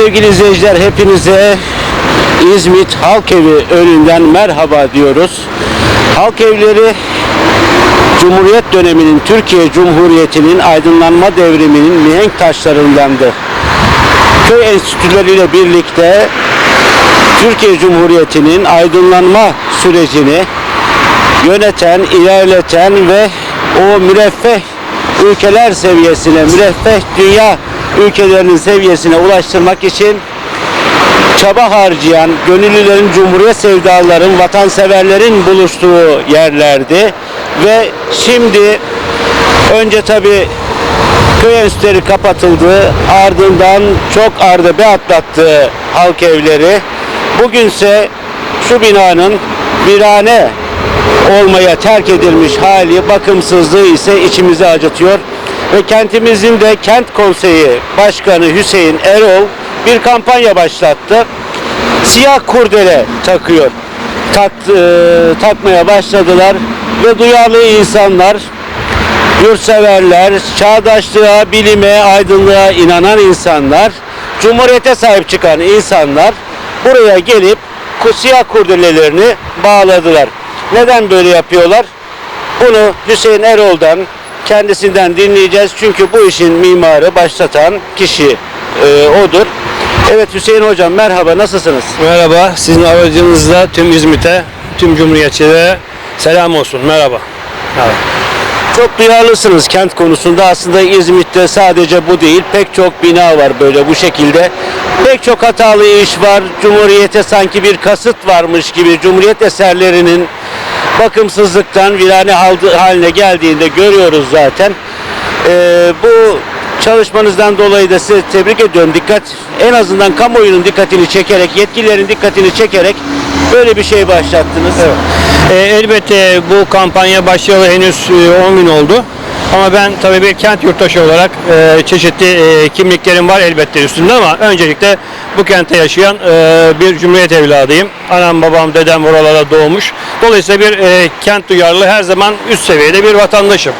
Sevgili izleyiciler hepinize İzmit Halk Evi önünden merhaba diyoruz. Halk evleri Cumhuriyet döneminin Türkiye Cumhuriyeti'nin aydınlanma devriminin mihenk taşlarındandı. Köy enstitüleriyle birlikte Türkiye Cumhuriyeti'nin aydınlanma sürecini yöneten, ilerleten ve o müreffeh ülkeler seviyesine, müreffeh dünya ülkelerinin seviyesine ulaştırmak için çaba harcayan, gönüllülerin, cumhuriyet sevdalıların, vatanseverlerin buluştuğu yerlerdi. Ve şimdi önce tabi köy enstitüleri kapatıldı. Ardından çok ardı atlattı halk evleri. Bugünse şu binanın virane olmaya terk edilmiş hali, bakımsızlığı ise içimizi acıtıyor. Ve kentimizin de kent konseyi başkanı Hüseyin Erol bir kampanya başlattı. Siyah kurdele takıyor. Tak, e, takmaya başladılar ve duyarlı insanlar yurtseverler, çağdaşlığa, bilime, aydınlığa inanan insanlar, cumhuriyete sahip çıkan insanlar buraya gelip siyah kurdelelerini bağladılar. Neden böyle yapıyorlar? Bunu Hüseyin Erol'dan kendisinden dinleyeceğiz. Çünkü bu işin mimarı, başlatan kişi e, odur. Evet Hüseyin Hocam merhaba nasılsınız? Merhaba, sizin aracınızla tüm İzmit'e, tüm Cumhuriyetçilere selam olsun. Merhaba. Merhaba. Çok duyarlısınız kent konusunda. Aslında İzmit'te sadece bu değil, pek çok bina var böyle bu şekilde. Pek çok hatalı iş var. Cumhuriyete sanki bir kasıt varmış gibi Cumhuriyet eserlerinin bakımsızlıktan virane haline geldiğinde görüyoruz zaten. Ee, bu çalışmanızdan dolayı da size tebrik ediyorum. Dikkat, en azından kamuoyunun dikkatini çekerek, yetkililerin dikkatini çekerek böyle bir şey başlattınız. E, elbette bu kampanya başlayalı henüz e, 10 gün oldu. Ama ben tabii bir kent yurttaşı olarak e, çeşitli e, kimliklerim var elbette üstünde ama öncelikle bu kente yaşayan e, bir cumhuriyet evladıyım. Anam babam dedem oralara doğmuş. Dolayısıyla bir e, kent duyarlılığı her zaman üst seviyede bir vatandaşım.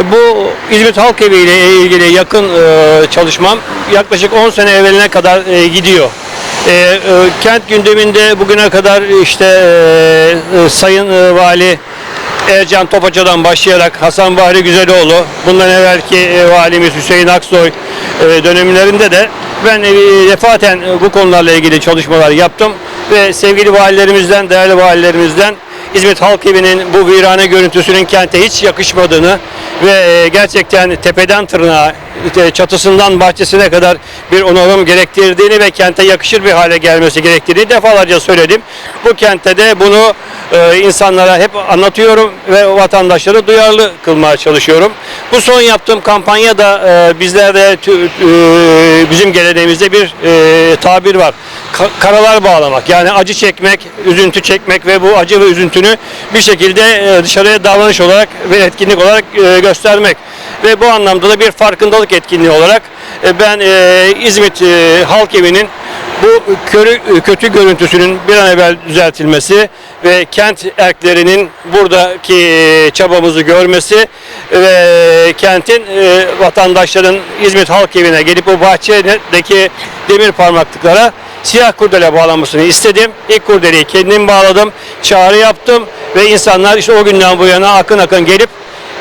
E, Bu İzmit Halk Evi ile ilgili yakın e, çalışmam yaklaşık 10 sene evveline kadar e, gidiyor. E, e, kent gündeminde bugüne kadar işte e, e, Sayın e, Vali Ercan Topaça'dan başlayarak Hasan Bahri Güzeloğlu, bundan evvelki e, valimiz Hüseyin Aksoy e, dönemlerinde de ben e, defaten e, bu konularla ilgili çalışmalar yaptım ve sevgili valilerimizden, değerli valilerimizden İzmit Halk Evi'nin bu virane görüntüsünün kente hiç yakışmadığını ve e, gerçekten tepeden tırnağa, çatısından bahçesine kadar bir onarım gerektirdiğini ve kente yakışır bir hale gelmesi gerektiğini defalarca söyledim. Bu kentte de bunu e, insanlara hep anlatıyorum ve vatandaşları duyarlı kılmaya çalışıyorum. Bu son yaptığım kampanyada e, bizlerde e, bizim geleneğimizde bir e, tabir var. Ka- karalar bağlamak yani acı çekmek, üzüntü çekmek ve bu acı ve üzüntünü bir şekilde dışarıya davranış olarak ve etkinlik olarak göstermek. Ve bu anlamda da bir farkındalık etkinliği olarak ben e, İzmit Halk Evi'nin bu körü, kötü görüntüsünün bir an evvel düzeltilmesi ve kent erklerinin buradaki e, çabamızı görmesi ve kentin e, vatandaşların İzmit Halk Evi'ne gelip bu bahçedeki demir parmaklıklara siyah kurdele bağlanmasını istedim. İlk kurdeleyi kendim bağladım, çağrı yaptım ve insanlar işte o günden bu yana akın akın gelip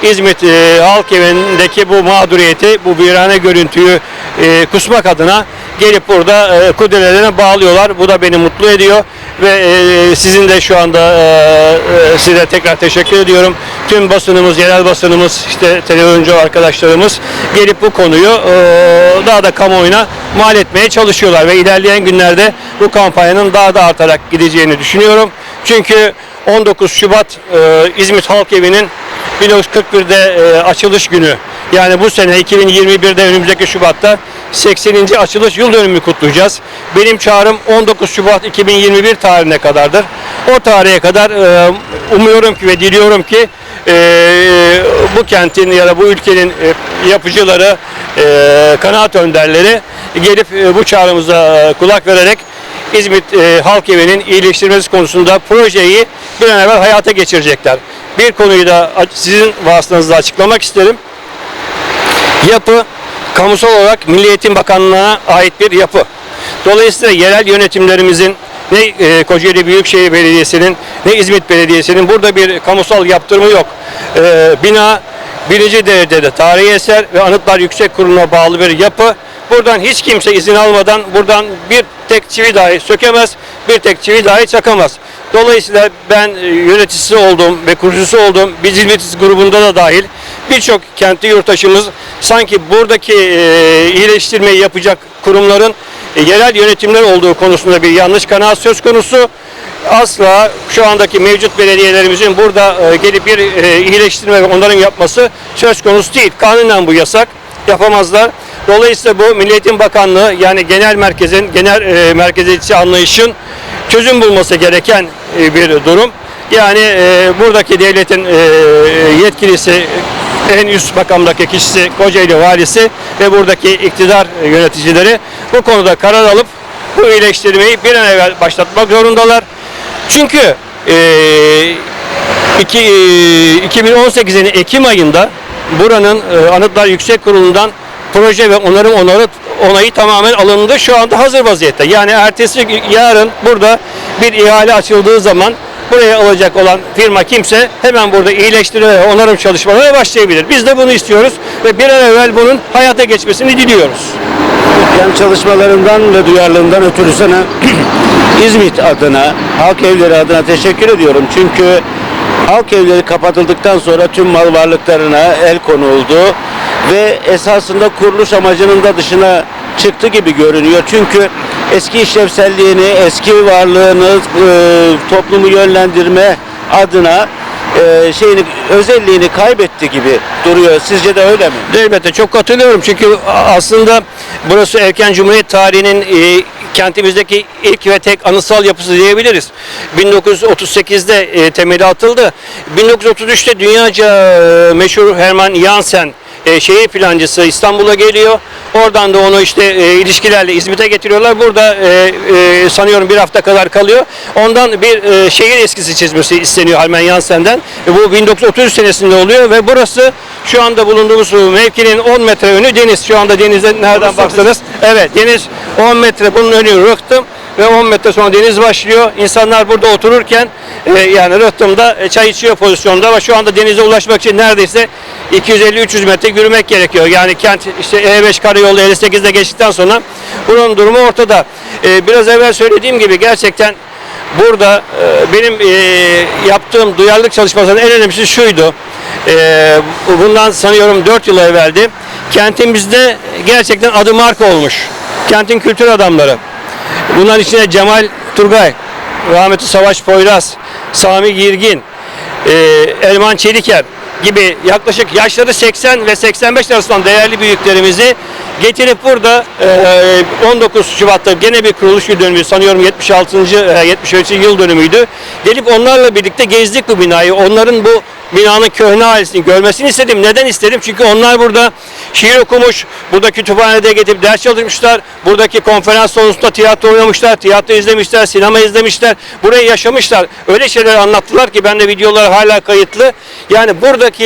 İzmit e, Halk Evi'ndeki bu mağduriyeti, bu virane görüntüyü e, kusmak adına gelip burada e, kurdelerine bağlıyorlar. Bu da beni mutlu ediyor ve e, sizin de şu anda e, e, size tekrar teşekkür ediyorum. Tüm basınımız, yerel basınımız, işte televizyoncu arkadaşlarımız gelip bu konuyu e, daha da kamuoyuna mal etmeye çalışıyorlar ve ilerleyen günlerde bu kampanyanın daha da artarak gideceğini düşünüyorum. Çünkü 19 Şubat e, İzmit Halk Evi'nin 1941'de e, açılış günü. Yani bu sene 2021'de önümüzdeki Şubat'ta 80. açılış yıl dönümü kutlayacağız. Benim çağrım 19 Şubat 2021 tarihine kadardır. O tarihe kadar e, umuyorum ki ve diliyorum ki e, bu kentin ya da bu ülkenin e, yapıcıları, e, kanaat önderleri gelip bu çağrımıza kulak vererek İzmit Halk Evi'nin iyileştirilmesi konusunda projeyi bir an evvel hayata geçirecekler. Bir konuyu da sizin vasıtanızla açıklamak isterim. Yapı kamusal olarak Milli Eğitim Bakanlığı'na ait bir yapı. Dolayısıyla yerel yönetimlerimizin ne e, Kocaeli Büyükşehir Belediyesi'nin ne İzmit Belediyesi'nin burada bir kamusal yaptırımı yok. E, bina birinci derecede tarihi eser ve Anıtlar Yüksek Kurulu'na bağlı bir yapı. Buradan hiç kimse izin almadan buradan bir tek çivi dahi sökemez, bir tek çivi dahi çakamaz. Dolayısıyla ben e, yöneticisi olduğum ve kurucusu olduğum biz İzmit grubunda da dahil birçok kentli yurttaşımız sanki buradaki e, iyileştirmeyi yapacak kurumların e, yerel yönetimler olduğu konusunda bir yanlış kanaat söz konusu. Asla şu andaki mevcut belediyelerimizin burada gelip bir iyileştirme ve onların yapması söz konusu değil. Kanunen bu yasak. Yapamazlar. Dolayısıyla bu Milli Eğitim Bakanlığı yani genel merkezin, genel e, merkeziyetçi anlayışın çözüm bulması gereken e, bir durum. Yani e, buradaki devletin e, yetkilisi, en üst makamdaki kişisi Kocaeli valisi ve buradaki iktidar yöneticileri bu konuda karar alıp bu iyileştirmeyi bir an evvel başlatmak zorundalar. Çünkü e, iki, e, 2018'in Ekim ayında buranın e, Anıtlar Yüksek Kurulu'ndan proje ve onarım onarı onayı tamamen alındı. Şu anda hazır vaziyette. Yani ertesi yarın burada bir ihale açıldığı zaman buraya alacak olan firma kimse hemen burada iyileştirme onarım çalışmalarına başlayabilir. Biz de bunu istiyoruz ve bir an evvel bunun hayata geçmesini diliyoruz. Yani çalışmalarından ve duyarlılığından ötürü sana İzmit adına, halk evleri adına teşekkür ediyorum. Çünkü halk evleri kapatıldıktan sonra tüm mal varlıklarına el konuldu ve esasında kuruluş amacının da dışına çıktı gibi görünüyor. Çünkü eski işlevselliğini, eski varlığını, e, toplumu yönlendirme adına e, şeyini özelliğini kaybetti gibi duruyor. Sizce de öyle mi? Elbette çok katılıyorum çünkü aslında burası erken Cumhuriyet tarihinin e, kentimizdeki ilk ve tek anıtsal yapısı diyebiliriz. 1938'de e, temeli atıldı. 1933'te dünyaca e, meşhur Hermann Jansen e, şehir plancısı İstanbul'a geliyor. Oradan da onu işte e, ilişkilerle İzmit'e getiriyorlar. Burada e, e, sanıyorum bir hafta kadar kalıyor. Ondan bir e, şehir eskisi çizmesi isteniyor Hermann Jansen'den. E, bu 1930 senesinde oluyor ve burası şu anda bulunduğumuz mevkinin 10 metre önü deniz. Şu anda denize nereden baksanız. Evet deniz 10 metre bunun önü rıhtım ve 10 metre sonra deniz başlıyor. İnsanlar burada otururken e, yani rıhtımda e, çay içiyor pozisyonda ama şu anda denize ulaşmak için neredeyse 250-300 metre yürümek gerekiyor. Yani kent işte E5 karayolu 58'de geçtikten sonra bunun durumu ortada. E, biraz evvel söylediğim gibi gerçekten burada e, benim e, yaptığım duyarlılık çalışmasının en önemlisi şuydu. E, bundan sanıyorum 4 yıl evveldi. Kentimizde gerçekten adı marka olmuş. Kentin kültür adamları. Bunların içinde Cemal Turgay, rahmetli Savaş Poyraz, Sami Girgin, e, Elman Çeliker gibi yaklaşık yaşları 80 ve 85 arasında değerli büyüklerimizi getirip burada e, 19 Şubat'ta gene bir kuruluş yıl dönümü sanıyorum 76. e, 73. yıl dönümüydü. Gelip onlarla birlikte gezdik bu binayı. Onların bu binanın köhne ailesini görmesini istedim. Neden istedim? Çünkü onlar burada şiir okumuş, burada kütüphanede gidip ders çalışmışlar, buradaki konferans salonunda tiyatro oynamışlar, tiyatro izlemişler, sinema izlemişler, burayı yaşamışlar. Öyle şeyler anlattılar ki bende videolar hala kayıtlı. Yani buradaki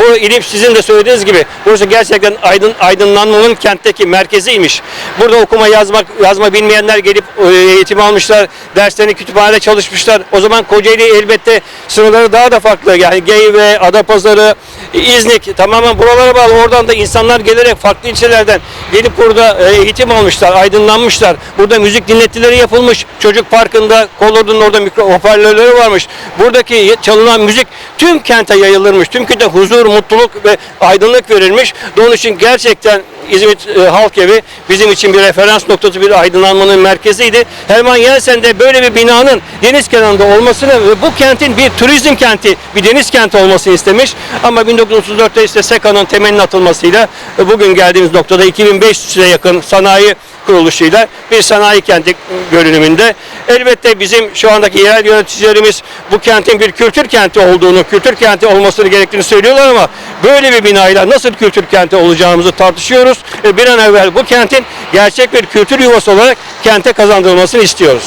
bu ilim sizin de söylediğiniz gibi burası gerçekten aydın, aydınlanmanın kentteki merkeziymiş. Burada okuma yazmak yazma bilmeyenler gelip e, eğitim almışlar, derslerini kütüphanede çalışmışlar. O zaman Kocaeli elbette sınırları daha da farklı. Yani Geyve, Adapazarı, İznik tamamen buralara bağlı. Oradan da insanlar gelerek farklı ilçelerden gelip burada e, eğitim almışlar, aydınlanmışlar. Burada müzik dinletileri yapılmış. Çocuk parkında, Kolordu'nun orada mikro hoparlörleri varmış. Buradaki çalınan müzik tüm kente yayılırmış. Tüm kente huzur, mutluluk ve aydınlık verilmiş. Onun için gerçekten İzmit e, Halk Evi bizim için bir referans noktası, bir aydınlanmanın merkeziydi. Herman Yensen de böyle bir binanın deniz kenarında olmasını ve bu kentin bir turizm kenti, bir deniz kenti olmasını istemiş. Ama 1934'te işte SEKA'nın temelinin atılmasıyla e, bugün geldiğimiz noktada 2500'e yakın sanayi kuruluşuyla bir sanayi kenti görünümünde. Elbette bizim şu andaki yerel yöneticilerimiz bu kentin bir kültür kenti olduğunu, kültür kenti olmasını gerektiğini söylüyorlar ama böyle bir binayla nasıl kültür kenti olacağımızı tartışıyoruz. E, bir an evvel bu kentin gerçek bir kültür yuvası olarak kente kazandırılmasını istiyoruz.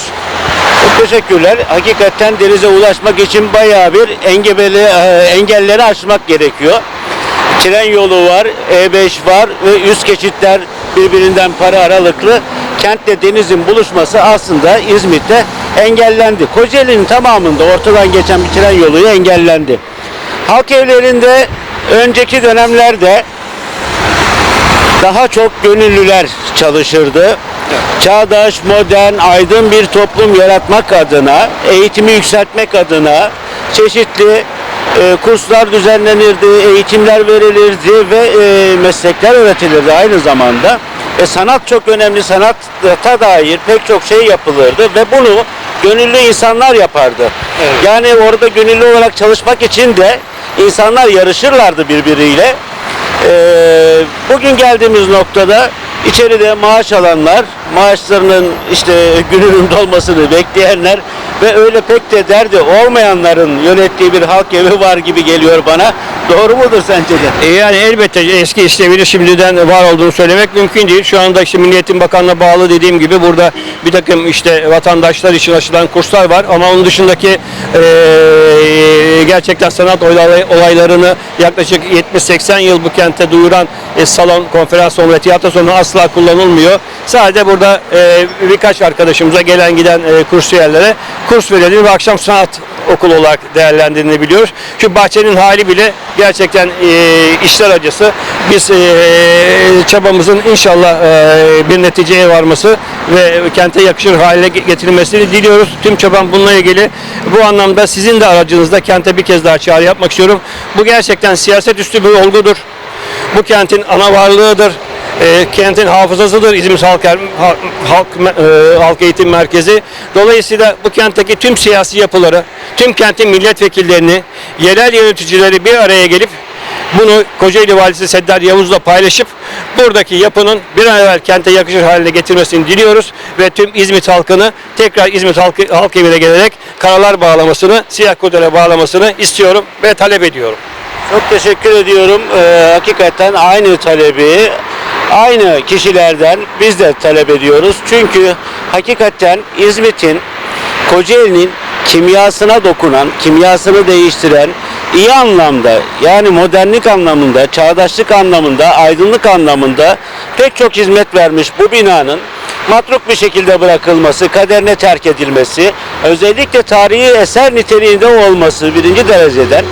Çok teşekkürler. Hakikaten denize ulaşmak için bayağı bir engebeli, e, engelleri aşmak gerekiyor. Tren yolu var, E5 var ve üst geçitler birbirinden para aralıklı. kentle denizin buluşması aslında İzmit'te engellendi. Kocaeli'nin tamamında ortadan geçen bir tren yolu engellendi. Halk evlerinde önceki dönemlerde daha çok gönüllüler çalışırdı. Çağdaş, modern, aydın bir toplum yaratmak adına, eğitimi yükseltmek adına çeşitli e, kurslar düzenlenirdi, eğitimler verilirdi ve e, meslekler öğretilirdi aynı zamanda. E, sanat çok önemli, sanata dair pek çok şey yapılırdı ve bunu gönüllü insanlar yapardı. Yani orada gönüllü olarak çalışmak için de insanlar yarışırlardı birbiriyle. Ee, bugün geldiğimiz noktada içeride maaş alanlar, maaşlarının işte gününün dolmasını bekleyenler ve öyle pek de derdi olmayanların yönettiği bir halk evi var gibi geliyor bana. Doğru mudur sence de? E, Yani elbette eski işlevini şimdiden var olduğunu söylemek mümkün değil. Şu anda işte Milliyetin Bakanlığı'na bağlı dediğim gibi burada bir takım işte vatandaşlar için açılan kurslar var ama onun dışındaki e, gerçekten sanat olay- olaylarını yaklaşık 70-80 yıl bu kente duyuran e, salon, konferans salonu ve tiyatro salonu asla kullanılmıyor. Sadece burada e, birkaç arkadaşımıza gelen giden e, kursiyerlere kurs verildiğini ve akşam sanat okulu olarak değerlendirildiğini biliyoruz. Şu bahçenin hali bile gerçekten e, işler acısı. Biz e, çabamızın inşallah e, bir neticeye varması ve kente yakışır hale getirilmesini diliyoruz. Tüm çabam bununla ilgili. Bu anlamda sizin de aracınızda kente bir kez daha çağrı yapmak istiyorum. Bu gerçekten siyaset üstü bir olgudur. Bu kentin ana varlığıdır. E, kentin hafızasıdır İzmir Halk, Er- Ha- Halk, e, Halk Eğitim Merkezi. Dolayısıyla bu kentteki tüm siyasi yapıları, tüm kentin milletvekillerini, yerel yöneticileri bir araya gelip bunu Kocaeli Valisi Seddar Yavuz'la paylaşıp buradaki yapının bir an evvel kente yakışır haline getirmesini diliyoruz ve tüm İzmit halkını tekrar İzmit halkı, halk evine gelerek karalar bağlamasını, siyah kudere bağlamasını istiyorum ve talep ediyorum. Çok teşekkür ediyorum. Ee, hakikaten aynı talebi aynı kişilerden biz de talep ediyoruz. Çünkü hakikaten İzmit'in Kocaeli'nin kimyasına dokunan, kimyasını değiştiren iyi anlamda yani modernlik anlamında, çağdaşlık anlamında, aydınlık anlamında pek çok hizmet vermiş bu binanın matruk bir şekilde bırakılması, kaderine terk edilmesi, özellikle tarihi eser niteliğinde olması birinci dereceden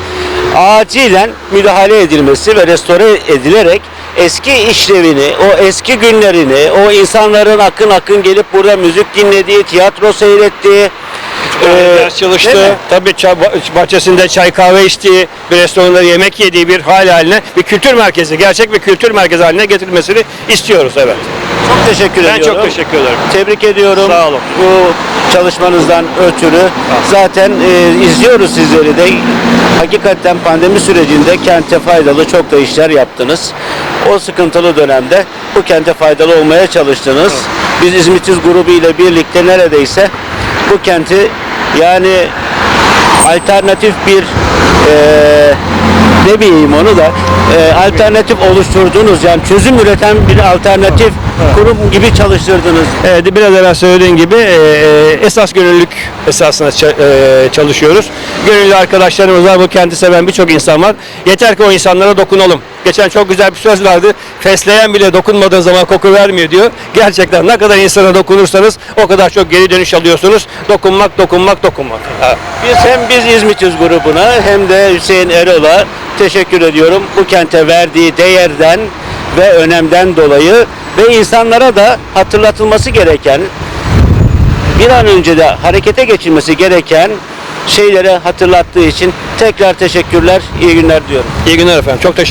acilen müdahale edilmesi ve restore edilerek eski işlevini, o eski günlerini, o insanların akın akın gelip burada müzik dinlediği, tiyatro seyrettiği, e, ders çalıştı. Tabii ça- bahçesinde çay kahve içtiği, bir restoranda yemek yediği bir hal haline bir kültür merkezi, gerçek bir kültür merkezi haline getirilmesini istiyoruz evet. Çok teşekkür Ben ediyorum. çok teşekkür ederim. Tebrik ediyorum. Sağ olun. Bu çalışmanızdan ötürü. Zaten e, izliyoruz sizleri de. Hakikaten pandemi sürecinde kente faydalı çok da işler yaptınız. O sıkıntılı dönemde bu kente faydalı olmaya çalıştınız. Biz İzmitiz grubu ile birlikte neredeyse bu kenti yani alternatif bir e, ne bileyim onu da e, alternatif oluşturdunuz yani çözüm üreten bir alternatif kurum gibi çalıştırdınız. Evet, biraz evvel söylediğim gibi e, e, esas gönüllülük esasına ça- e, çalışıyoruz. Gönüllü arkadaşlarımız var, bu kenti seven birçok insan var. Yeter ki o insanlara dokunalım. Geçen çok güzel bir söz vardı. Fesleğen bile dokunmadığın zaman koku vermiyor diyor. Gerçekten ne kadar insana dokunursanız o kadar çok geri dönüş alıyorsunuz. Dokunmak, dokunmak, dokunmak. Evet. Biz hem biz İzmitiz grubuna hem de Hüseyin Erol'a teşekkür ediyorum. Bu kente verdiği değerden ve önemden dolayı ve insanlara da hatırlatılması gereken bir an önce de harekete geçilmesi gereken şeylere hatırlattığı için tekrar teşekkürler, iyi günler diyorum. İyi günler efendim. Çok teşekkür